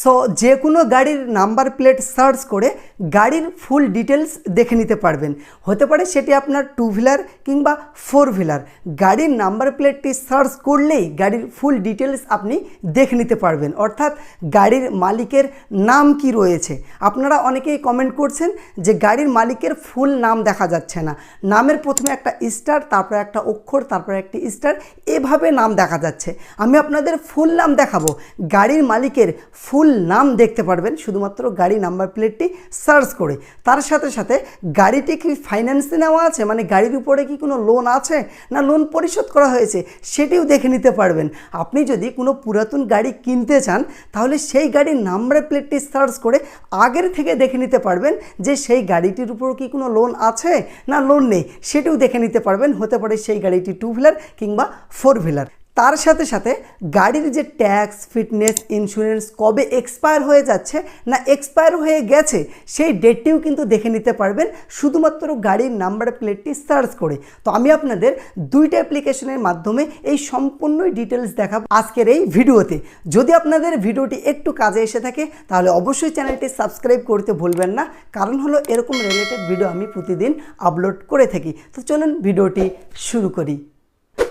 So যে কোনো গাড়ির নাম্বার প্লেট সার্চ করে গাড়ির ফুল ডিটেলস দেখে নিতে পারবেন। হতে পারে সেটি আপনার টু হুইলার কিংবা ফোর হুইলার গাড়ির নাম্বার প্লেটটি সার্চ করলেই গাড়ির ফুল ডিটেলস আপনি দেখে নিতে পারবেন। অর্থাৎ গাড়ির মালিকের নাম কি রয়েছে? আপনারা অনেকেই কমেন্ট করছেন যে গাড়ির মালিকের ফুল নাম দেখা যাচ্ছে না। নামের প্রথমে একটা স্টার তারপরে একটা অক্ষর, তারপরে একটি স্টার এভাবে নাম দেখা যাচ্ছে। আমি আপনাদের ফুল নাম দেখাবো। গাড়ির মালিকের ফুল নাম দেখতে পারবেন, শুধুমাত্র গাড়ি নাম্বার প্লেটটি সার্চ করে। তার সাথে সাথে গাড়িটি কি ফাইন্যান্সে নেওয়া আছে? মানে গাড়ির উপরে কি কোনো লোন আছে? না লোন পরিশোধ করা হয়েছে, সেটিও দেখে নিতে পারবেন। আপনি যদি কোনো পুরাতন গাড়ি কিনতে চান, তাহলে সেই গাড়ির নাম্বার প্লেটটি সার্চ করে আগের থেকে দেখে নিতে পারবেন যে সেই গাড়িটির উপর কি কোনো লোন আছে? না লোন নেই, সেটিও দেখে নিতে পারবেন। হতে পারে সেই গাড়িটি টু হুইলার কিংবা ফোর হুইলার তার সাথে সাথে গাড়ির যে ট্যাক্স, ফিটনেস ইন্স্যুরেন্স কবে এক্সপায়ার হয়ে যাচ্ছে না এক্সপায়ার হয়ে গেছে, সেই ডেটটিও কিন্তু দেখে নিতে পারবেন। শুধুমাত্র গাড়ির নাম্বার প্লেটটি সার্চ করে। তো আমি আপনাদের দুইটা অ্যাপ্লিকেশনের মাধ্যমে এই সম্পূর্ণই ডিটেলস দেখাবো আজকের এই ভিডিওতে। যদি আপনাদের ভিডিওটি একটু কাজে এসে থাকে, তাহলে অবশ্যই চ্যানেলটি সাবস্ক্রাইব করতে ভুলবেন না। কারণ হলো এরকম রিলেটেড ভিডিও আমি প্রতিদিন আপলোড করে থাকি। তো চলুন ভিডিওটি শুরু করি।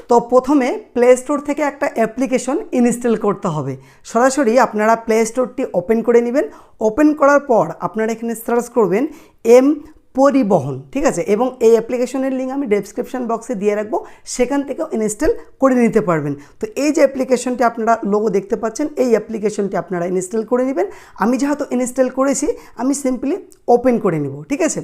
তো প্রথমে প্লে স্টোর থেকে একটা অ্যাপ্লিকেশন ইনস্টল করতে হবে। সরাসরি আপনারা প্লে স্টোরটি ওপেন করে নেবেন। ওপেন করার পর আপনারা এখানে সার্চ করবেন এম পরিবহন, ঠিক আছে? এবং এই অ্যাপ্লিকেশনের লিঙ্ক আমি ডেসক্রিপশন বক্সে দিয়ে রাখব। সেখান থেকেও ইনস্টল করে নিতে পারবেন। তো এই যে অ্যাপ্লিকেশনটি আপনারা লোগো দেখতে পাচ্ছেন, এই অ্যাপ্লিকেশনটি আপনারা ইনস্টল করে নেবেন। আমি যেহেতু ইনস্টল করেছি, আমি সিম্পলি ওপেন করে নিব, ঠিক আছে?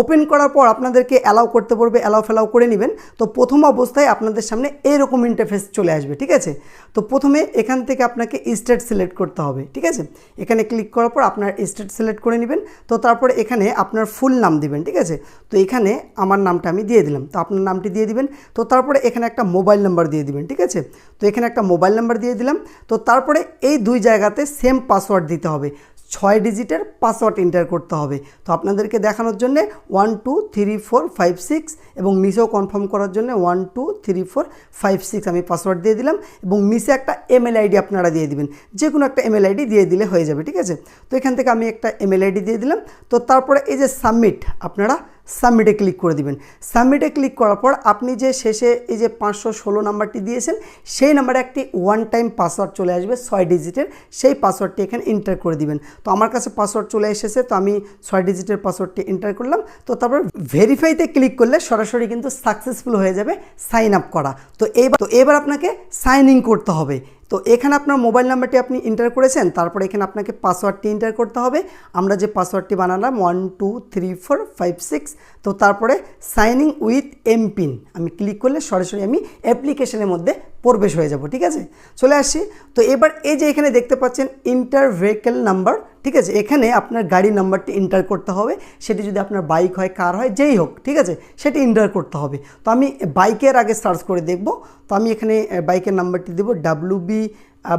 ওপেন করার পর আপনাদেরকে অ্যালাউ করতে পারবে অ্যালাউ ফেলাও করে নেবেন। তো প্রথম অবস্থায় আপনাদের সামনে এরকম ইন্টারফেস চলে আসবে, ঠিক আছে? তো প্রথমে এখান থেকে আপনাকে স্টেট সিলেক্ট করতে হবে, ঠিক আছে? এখানে ক্লিক করার পর আপনার স্টেট সিলেক্ট করে নেবেন। তো তারপরে এখানে আপনার ফুল নাম দিবেন। ঠিক আছে? তো এখানে আমার নামটা আমি দিয়ে দিলাম। তো আপনার নামটি দিয়ে দিবেন। তো তারপরে এখানে একটা মোবাইল নাম্বার দিয়ে দিবেন, ঠিক আছে? তো এখানে একটা মোবাইল নাম্বার দিয়ে দিলাম। তো তারপরে এই দুই জায়গাতে সেম পাসওয়ার্ড দিতে হবে। ছয় ডিজিটের পাসওয়ার্ড এন্টার করতে হবে। তো আপনাদেরকে দেখানোর জন্যে one two three four five six এবং নিচেও কনফার্ম করার জন্য one two three four five six আমি পাসওয়ার্ড দিয়ে দিলাম এবং নিচে একটা এমএল আইডি আপনারা দিয়ে দিবেন। যে কোনো একটা এমএল আইডি দিয়ে দিলে হয়ে যাবে, ঠিক আছে? তো এখান থেকে আমি একটা এমএল আইডি দিয়ে দিলাম। তো তারপরে এই যে সাবমিট আপনারা সাবমিটে ক্লিক করে দিবেন। সাবমিটে ক্লিক করার পর আপনি যে শেষে এই যে পাঁচশো ষোলো নাম্বারটি দিয়েছেন, সেই নাম্বারে একটি ওয়ান টাইম পাসওয়ার্ড চলে আসবে, ছয় ডিজিটের সেই পাসওয়ার্ডটি এখানে এন্টার করে দিবেন। তো আমার কাছে পাসওয়ার্ড চলে এসেছে, তো আমি ছয় ডিজিটের পাসওয়ার্ডটি এন্টার করলাম। তো তারপর ভেরিফাইতে ক্লিক করলে সরাসরি কিন্তু সাকসেসফুল হয়ে যাবে সাইন আপ করা। তো এবার তো এবার আপনাকে সাইন ইন করতে হবে। তো এখানে আপনার মোবাইল নাম্বারটি আপনি এন্টার করেছেন, তারপরে এখানে আপনাকে পাসওয়ার্ডটি এন্টার করতে হবে। আমরা যে পাসওয়ার্ডটি বানালাম one two three four five six তো তারপরে সাইনিং উইথ এমপিন আমি ক্লিক করলে সরাসরি আমি অ্যাপ্লিকেশনের মধ্যে প্রবেশ হয়ে যাব, ঠিক আছে? চলে আসি, তো এবার এই যে এখানে দেখতে পাচ্ছেন ইন্টার ভেহিকেল নাম্বার ঠিক আছে? এখানে আপনার গাড়ি নাম্বারটি এন্টার করতে হবে। সেটি যদি আপনার বাইক হয় কার হয়, যেই হোক, ঠিক আছে? সেটি এন্টার করতে হবে। তো আমি বাইকের আগে সার্চ করে দেখব। তো আমি এখানে বাইকের নাম্বারটি দেবো। ডাব্লু বি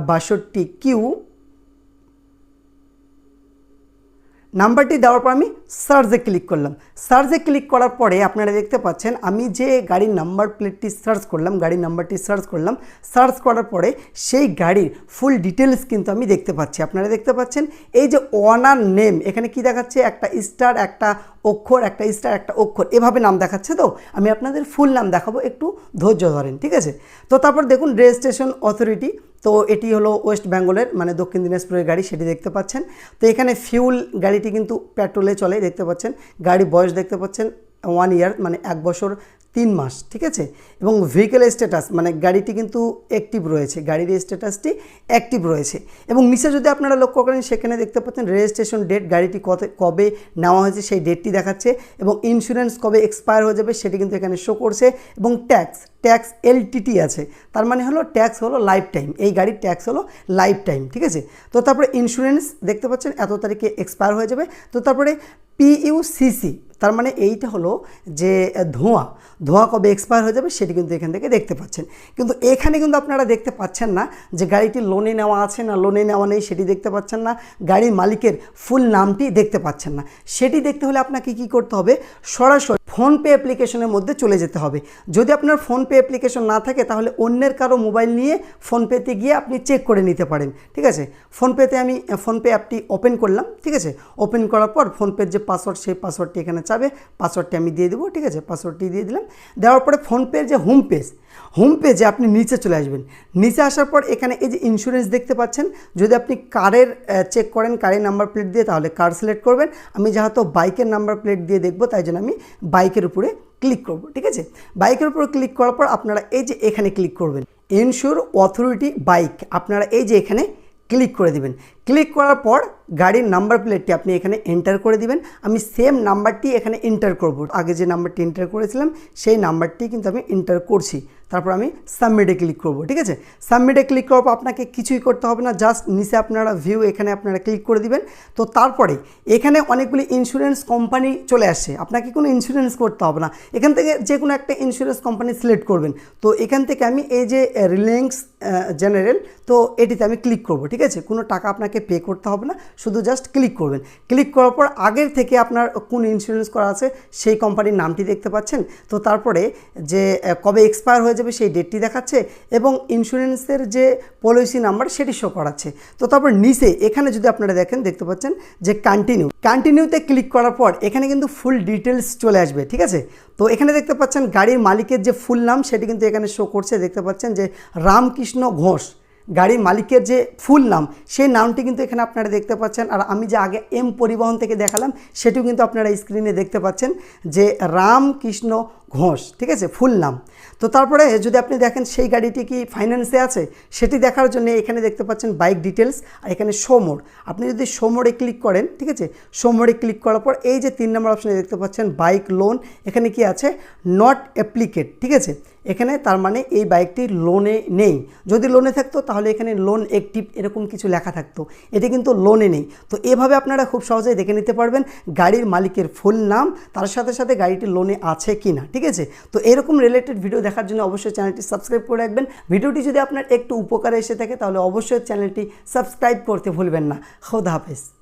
বাষট্টি কিউ নাম্বারটি দেওয়ার পর আমি সার্চে ক্লিক করলাম। সার্চে ক্লিক করার পরে আপনারা দেখতে পাচ্ছেন আমি যে গাড়ির নাম্বার প্লেটটি সার্চ করলাম, গাড়ির নাম্বারটি সার্চ করলাম, সার্চ করার পরে সেই গাড়ির ফুল ডিটেলস কিন্তু আমি দেখতে পাচ্ছি। আপনারা দেখতে পাচ্ছেন এই যে ওয়ানার নেম, এখানে কি দেখাচ্ছে? একটা স্টার, একটা অক্ষর, একটা স্টার, একটা অক্ষর, এভাবে নাম দেখাচ্ছে তো? আমি আপনাদের ফুল নাম দেখাবো, একটু ধৈর্য ধরেন, ঠিক আছে? তো তারপর দেখুন রেজিস্ট্রেশন অথরিটি তো এটি হলো ওয়েস্ট বেঙ্গলের মানে দক্ষিণ দিনাজপুরের গাড়ি, সেটি দেখতে পাচ্ছেন। তো এখানে ফিউল গাড়িটি কিন্তু পেট্রোলে চলে, দেখতে পাচ্ছেন। গাড়ি বয়স দেখতে পাচ্ছেন ওয়ান ইয়ার মানে এক বছর তিন মাস, ঠিক আছে? এবং ভেহিকেল স্ট্যাটাস মানে গাড়িটি কিন্তু অ্যাক্টিভ রয়েছে, গাড়ির স্ট্যাটাসটি অ্যাক্টিভ রয়েছে। এবং নিচে যদি আপনারা লক্ষ্য করেন, সেখানে দেখতে পাচ্ছেন রেজিস্ট্রেশন ডেট গাড়িটি কত, কবে নেওয়া হয়েছে সেই ডেটটি দেখাচ্ছে এবং ইন্স্যুরেন্স কবে এক্সপায়ার হয়ে যাবে সেটি কিন্তু এখানে শো করছে এবং ট্যাক্স ট্যাক্স এলটিটি আছে। তার মানে হলো ট্যাক্স হলো লাইফ টাইম এই গাড়ির ট্যাক্স হলো লাইফ টাইম ঠিক আছে? তো তারপরে ইন্স্যুরেন্স দেখতে পাচ্ছেন, এত তারিখে এক্সপায়ার হয়ে যাবে। তো তারপরে পিইউসিসি তার মানে এইটা হলো যে ধোঁয়া। ধোঁয়া কবে এক্সপায়ার হয়ে যাবে সেটি কিন্তু এখান থেকে দেখতে পাচ্ছেন। কিন্তু এখানে কিন্তু আপনারা দেখতে পাচ্ছেন না যে, গাড়িটি লোনে নেওয়া আছে না লোনে নেওয়া নেই সেটি দেখতে পাচ্ছেন না। গাড়ির মালিকের ফুল নামটি দেখতে পাচ্ছেন না। সেটি দেখতে হলে আপনাকে কি করতে হবে? সরাসরি ফোনপে অ্যাপ্লিকেশনের মধ্যে চলে যেতে হবে। যদি আপনার ফোনপে অ্যাপ্লিকেশন না থাকে, তাহলে অন্যের কারও মোবাইল নিয়ে ফোনপেতে গিয়ে আপনি চেক করে নিতে পারেন। ঠিক আছে? ফোনপেতে আমি, ফোনপে অ্যাপটি ওপেন করলাম। ঠিক আছে? ওপেন করার পর ফোনপের যে পাসওয়ার্ড সেই পাসওয়ার্ডটি এখানে চাবে পাসওয়ার্ডটি আমি দিয়ে দেবো, ঠিক আছে? পাসওয়ার্ডটি দিয়ে দিলাম। দেওয়ার পরে ফোনপের যে হোম পেজ হোম পেজে আপনি নিচে চলে আসবেন। নিচে আসার পর এখানে এই যে ইন্স্যুরেন্স দেখতে পাচ্ছেন, যদি আপনি কারের চেক করেন, কারের নাম্বার প্লেট দিয়ে, তাহলে কার সিলেক্ট করবেন। আমি যেহেতু বাইকের নাম্বার প্লেট দিয়ে দেখব, তাই জন্য আমি বাইকের উপরে ক্লিক করব, ঠিক আছে? বাইকের উপর ক্লিক করার পর আপনারা এই যে এখানে ক্লিক করবেন। ইনশিওর অথরিটি বাইক আপনারা এই যে এখানে ক্লিক করে দিবেন। ক্লিক করার পর গাড়ির নাম্বার প্লেটটি আপনি এখানে এন্টার করে দিবেন। আমি সেম নাম্বারটি এখানে এন্টার করব। আগে যে নাম্বারটি এন্টার করেছিলাম, সেই নাম্বারটি কিন্তু আমি এন্টার করছি। তারপর আমি সাবমিটে ক্লিক করব, ঠিক আছে? সাবমিটে ক্লিক করার পর আপনাকে কিছুই করতে হবে না জাস্ট নিচে আপনারা ভিউ এখানে আপনারা ক্লিক করে দিবেন। তো তারপরে এখানে অনেকগুলি ইন্স্যুরেন্স কোম্পানি চলে আসে আপনাকে কোনো ইন্স্যুরেন্স করতে হবে না। এখান থেকে যে কোনো একটা ইন্স্যুরেন্স কোম্পানি সিলেক্ট করবেন। তো এখান থেকে আমি এই যে রিলায়েন্স জেনারেল তো এটিতে আমি ক্লিক করব, ঠিক আছে? কোনো টাকা আপনাকে পে করতে হবে না, শুধু জাস্ট ক্লিক করবেন। ক্লিক করার পর আগের থেকে আপনার কোন ইন্স্যুরেন্স করা আছে, সেই কোম্পানির নামটি দেখতে পাচ্ছেন। তো তারপরে যে কবে এক্সপায়ার হয়ে যাবে সেই ডেটটি দেখাচ্ছে এবং ইন্স্যুরেন্সের যে পলিসি নাম্বার সেটি শো করাচ্ছে। তো তারপর নিচে, এখানে যদি আপনারা দেখেন, দেখতে পাচ্ছেন যে কন্টিনিউ কন্টিনিউতে ক্লিক করার পর এখানে কিন্তু ফুল ডিটেলস চলে আসবে, ঠিক আছে? তো এখানে দেখতে পাচ্ছেন গাড়ির মালিকের যে ফুল নাম সেটি কিন্তু এখানে শো করছে। দেখতে পাচ্ছেন যে রামকৃষ্ণ ঘোষ, গাড়ির মালিকের যে ফুল নাম, সেই নামটি কিন্তু এখানে আপনারা দেখতে পাচ্ছেন। আর আমি যে আগে এম পরিবহন থেকে দেখালাম, সেটিও কিন্তু আপনারা স্ক্রিনে দেখতে পাচ্ছেন যে রামকৃষ্ণ ঘোষ, ঠিক আছে? ফুল নাম। তো তারপরে যদি আপনি দেখেন সেই গাড়িটি কি ফাইন্যান্সে আছে? সেটি দেখার জন্য এখানে দেখতে পাচ্ছেন বাইক ডিটেলস আর এখানে মোড আপনি যদি মোডে ক্লিক করেন, ঠিক আছে? মোডে ক্লিক করার পর এই যে তিন নম্বর অপশানে দেখতে পাচ্ছেন বাইক লোন এখানে কি আছে? নট অ্যাপ্লিকেট ঠিক আছে? এখানে তার মানে এই বাইকটি লোনে নেই। যদি লোনে থাকতো, তাহলে এখানে লোন অ্যাক্টিভ এরকম কিছু লেখা থাকতো। এটি কিন্তু লোনে নেই। তো এভাবে আপনারা খুব সহজেই দেখে নিতে পারবেন গাড়ির মালিকের ফুল নাম, তার সাথে সাথে গাড়িটি লোনে আছে কি না ঠিক আছে? তো এরকম রিলেটেড ভিডিও দেখার জন্য অবশ্যই চ্যানেলটি সাবস্ক্রাইব করে রাখবেন। ভিডিওটি যদি আপনার একটু উপকারে এসে থাকে, তাহলে অবশ্যই চ্যানেলটি সাবস্ক্রাইব করতে ভুলবেন না। খোদা হাফেজ।